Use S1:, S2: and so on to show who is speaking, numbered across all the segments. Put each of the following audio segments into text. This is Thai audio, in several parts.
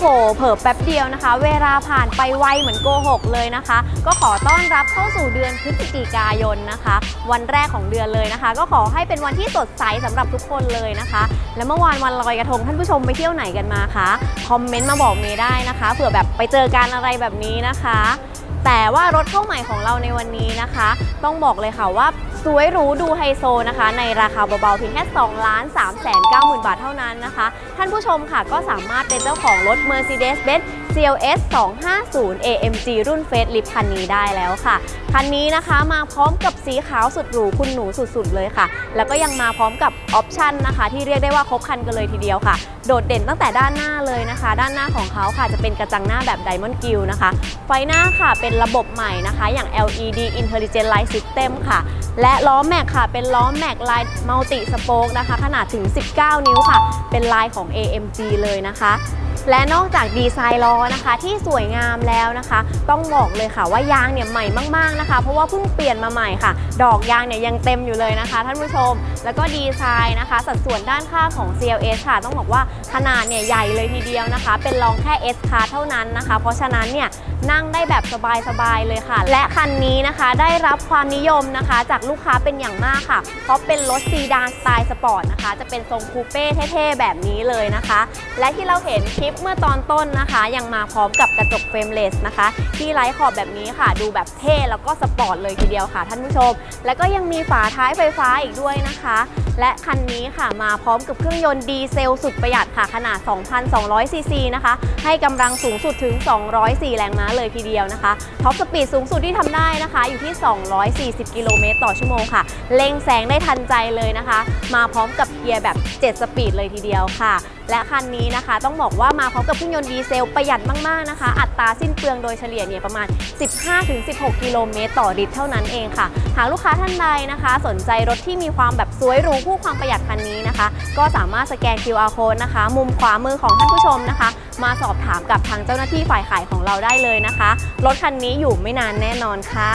S1: โห เผลอแป๊บเดียวนะคะ เวลาผ่านไปไวเหมือนโกหกเลยนะคะ ก็ขอต้อนรับเข้าสู่เดือนพฤศจิกายนนะคะ วันแรกของเดือนเลยนะคะ ก็ขอให้เป็นวันที่สดใสสำหรับทุกคนเลยนะคะ และเมื่อวานวันลอยกระทงท่านผู้ชมไปเที่ยวไหนกันมาคะคอมเมนต์มาบอกเมย์ได้นะคะเผื่อแบบไปเจอกันอะไรแบบนี้นะคะ แต่ว่ารถเข้าใหม่ของเราในวันนี้นะคะ ต้องบอกเลยค่ะว่า สวยหรูดูไฮโซนะคะ ในราคาเบาๆเพียงแค่2ล้าน3แสน9หมื่นบาทเท่านั้นนะคะ ท่านผู้ชมค่ะก็สามารถเป็นเจ้าของรถ Mercedes-Benz CLS 250 AMG รุ่นเฟสลิฟคันนี้ได้แล้วค่ะ คันนี้นะคะมาพร้อมกับสีขาวสุดหรูคุณหนูสุดๆเลยค่ะ แล้วก็ยังมาพร้อมกับออปชันนะคะ ที่เรียกได้ว่าครบคันกันเลยทีเดียวค่ะ โดดเด่นตั้งแต่ด้านหน้าเลยนะคะ ด้านหน้าของเขาค่ะจะเป็นกระจังหน้าแบบ Diamond g r i l l นะคะ ไฟหน้าค่ะเป็นระบบใหม่นะคะ อย่าง LED Intelligent Light System ค่ะ และล้อแม็กค่ะ เป็นล้อแม็กลายมัลติสโปกนะคะ ขนาดถึง 19 นิ้วค่ะ เป็นลายของ AMG เลยนะคะ และนอกจากดีไซน์ล้อนะคะ ที่สวยงามแล้วนะคะ ต้องบอกเลยค่ะว่ายางเนี่ยใหม่มากๆนะคะ เพราะว่าเพิ่งเปลี่ยนมาใหม่ค่ะ ดอกยางเนี่ยยังเต็มอยู่เลยนะคะ ท่านผู้ชม แล้วก็ดีไซน์นะคะ สัดส่วนด้านข้างของ CLS ค่ะ ต้องบอกว่าขนาดเนี่ยใหญ่เลยทีเดียวนะคะ เป็นรองแค่ S Class เท่านั้นนะคะ เพราะฉะนั้นเนี่ยนั่งได้แบบสบายๆเลยค่ะ และคันนี้นะคะได้รับความนิยมนะคะ จากลูกค้าเป็นอย่างมากค่ะ เพราะเป็นรถซีดานสไตล์สปอร์ตนะคะ จะเป็นทรงคูเป้เท่ๆแบบนี้เลยนะคะ และที่เราเห็นคลิปเมื่อตอนต้นนะคะ ยังมาพร้อมกับกระจกเฟรมเลสนะคะ ที่ไร้ขอบแบบนี้ค่ะ ดูแบบเท่แล้วก็สปอร์ตเลยทีเดียวค่ะท่านผู้ชม แล้วก็ยังมีฝาท้ายไฟฟ้าอีกด้วยนะคะ และคันนี้ค่ะมาพร้อมกับเครื่องยนต์ดีเซลสุดประหยัดค่ะขนาด 2,200 ซีซีนะคะ ให้กำลังสูงสุดถึง 204 แรงม้าเลยทีเดียวนะคะท็อปสปีดสูงสุดที่ทำได้นะคะ อยู่ที่ 240 กิโลเมตรต่อชั่วโมงค่ะเล็งแสงได้ทันใจเลยนะคะ มาพร้อมกับเกียร์แบบ 7 สปีดเลยทีเดียวค่ะ และคันนี้นะคะต้องบอกว่ามาพร้อมกับเครื่องยนต์ดีเซลประหยัดมากๆนะคะ อัตราสิ้นเปลืองโดยเฉลี่ยเนี่ยประมาณ 15-16 กิโลเมตรต่อลิตรเท่านั้นเองค่ะ หากลูกค้าท่านใดนะคะ สนใจรถที่มีความแบบสวยหรูคู่ความประหยัดคันนี้นะคะ ก็สามารถสแกน QR code นะคะ มุมขวามือของท่านผู้ชมนะคะ มาสอบถามกับทางเจ้าหน้าที่ฝ่ายขายของเราได้เลยนะคะ รถคันนี้อยู่ไม่นานแน่นอนค่ะ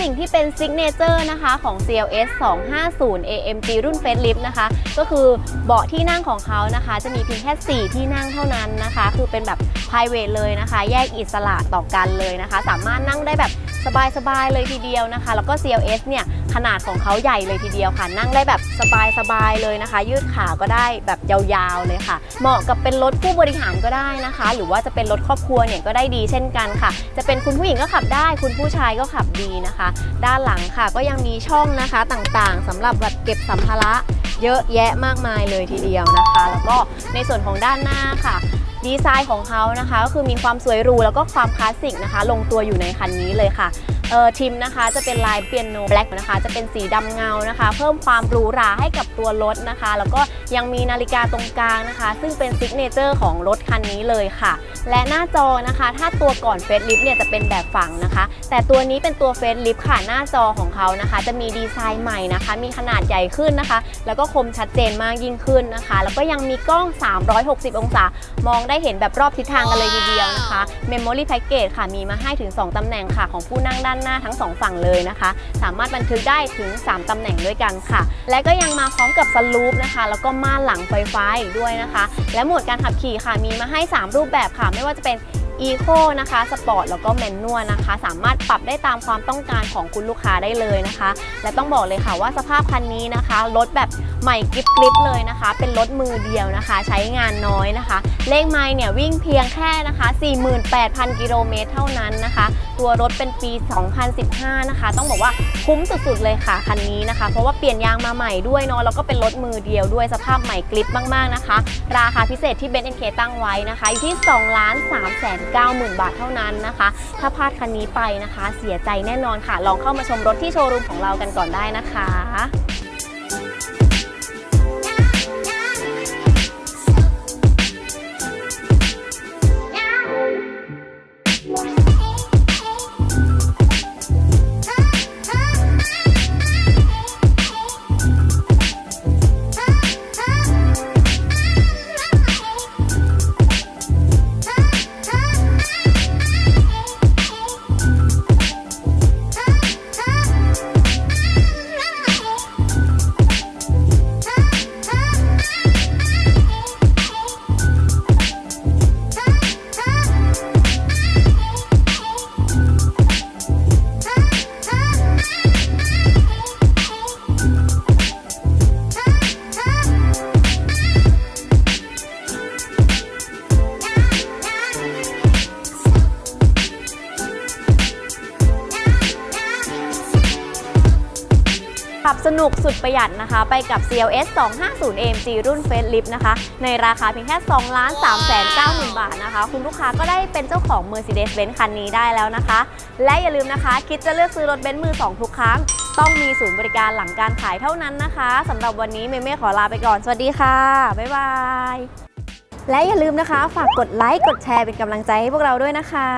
S1: สิ่งที่เป็นซิกเนเจอร์นะคะของ CLS 250 AMG รุ่น Facelift นะคะ ก็คือเบาะที่นั่งของเขานะคะ จะมีเพียงแค่ 4 ที่นั่งเท่านั้นนะคะ คือเป็นแบบ private เลยนะคะ แยกอิสระต่อกันเลยนะคะ สามารถนั่งได้แบบสบายๆเลยทีเดียวนะคะ แล้วก็ CLS เนี่ย ขนาดของเขาใหญ่เลยทีเดียวค่ะ นั่งได้แบบสบายๆเลยนะคะ ยืดขาก็ได้แบบยาวๆเลยค่ะ เหมาะกับเป็นรถผู้บริหารก็ได้นะคะ หรือว่าจะเป็นรถครอบครัวเนี่ยก็ได้ดีเช่นกันค่ะ จะเป็นคุณผู้หญิงก็ขับได้ คุณผู้ชายก็ขับดีนะคะด้านหลังค่ะ ก็ยังมีช่องนะคะต่างๆสำหรับแบบเก็บสัมภาระเยอะแยะมากมายเลยทีเดียวนะคะ แล้วก็ในส่วนของด้านหน้าค่ะดีไซน์ของเขานะคะก็คือมีความสวยหรูแล้วก็ความคลาสสิกนะคะ ลงตัวอยู่ในคันนี้เลยค่ะ เออทิมนะคะจะเป็นลายเปียโนแบล็กนะคะ จะเป็นสีดำเงานะคะ เพิ่มความหรูหราให้กับตัวรถนะคะ แล้วก็ยังมีนาฬิกาตรงกลางนะคะ ซึ่งเป็นซิกเนเจอร์ของรถคันนี้เลยค่ะ และหน้าจอนะคะ ถ้าตัวก่อนเฟสลิฟเนี่ยจะเป็นแบบฝังนะคะ แต่ตัวนี้เป็นตัวเฟสลิฟค่ะหน้าจอของเขานะคะ จะมีดีไซน์ใหม่นะคะ มีขนาดใหญ่ขึ้นนะคะ แล้วก็คมชัดเจนมากยิ่งขึ้นนะคะ แล้วก็ยังมีกล้อง 360 องศามองได้เห็นแบบรอบทิศทางกันเลยทีเดียวนะคะ Memory Package ค่ะมีมาให้ถึง 2 ตำแหน่งค่ะของผู้นั่งด้านหน้าทั้ง 2 ฝั่งเลยนะคะ สามารถบันทึกได้ถึง 3 ตำแหน่งด้วยกันค่ะ และก็ยังมาพร้อมกับสลูปนะคะ แล้วก็ม่านหลังไฟฟ้าอีกด้วยนะคะ และโหมดการขับขี่ค่ะ มีมาให้ 3 รูปแบบค่ะ ไม่ว่าจะเป็น Eco นะคะ Sport แล้วก็แมนนวลนะคะ สามารถปรับได้ตามความต้องการของคุณลูกค้าได้เลยนะคะ และต้องบอกเลยค่ะว่าสภาพคันนี้นะคะรถแบบ ใหม่กริบกริบเลยนะคะ เป็นรถมือเดียวนะคะ ใช้งานน้อยนะคะ เลขไมล์เนี่ยวิ่งเพียงแค่นะคะ 48,000 กิโลเมตรเท่านั้นนะคะ ตัวรถเป็นปี 2015 นะคะ ต้องบอกว่าคุ้มสุดๆเลยค่ะคันนี้นะคะ เพราะว่าเปลี่ยนยางมาใหม่ด้วยเนาะแล้วก็เป็นรถมือเดียวด้วยสภาพใหม่กริบมากๆนะคะ ราคาพิเศษที่เบนซ์เอ็นเคตั้งไว้นะคะอยู่ที่2ล้าน3แสน90,000บาทเท่านั้นนะคะ ถ้าพลาดคันนี้ไปนะคะ เสียใจแน่นอนค่ะ ลองเข้ามาชมรถที่โชว์รูมของเรากันก่อนได้นะคะ นุกสุดประหยัดนะคะ ไปกับ CLS 250 AMG รุ่น Facelift นะคะ ในราคาเพียงแค่ 2 ล้าน3แสน9หมื่นบาทนะคะ คุณลูกค้าก็ได้เป็นเจ้าของ Mercedes-Benz คันนี้ได้แล้วนะคะ และอย่าลืมนะคะ คิดจะเลือกซื้อรถเบนซ์มือ 2 ทุกครั้ง ต้องมีศูนย์บริการหลังการขายเท่านั้นนะคะสำหรับวันนี้เมเม่ขอลาไปก่อน สวัสดีค่ะ บ๊ายบาย และอย่าลืมนะคะ ฝากกดไลค์ กดแชร์เป็นกำลังใจให้พวกเราด้วยนะคะ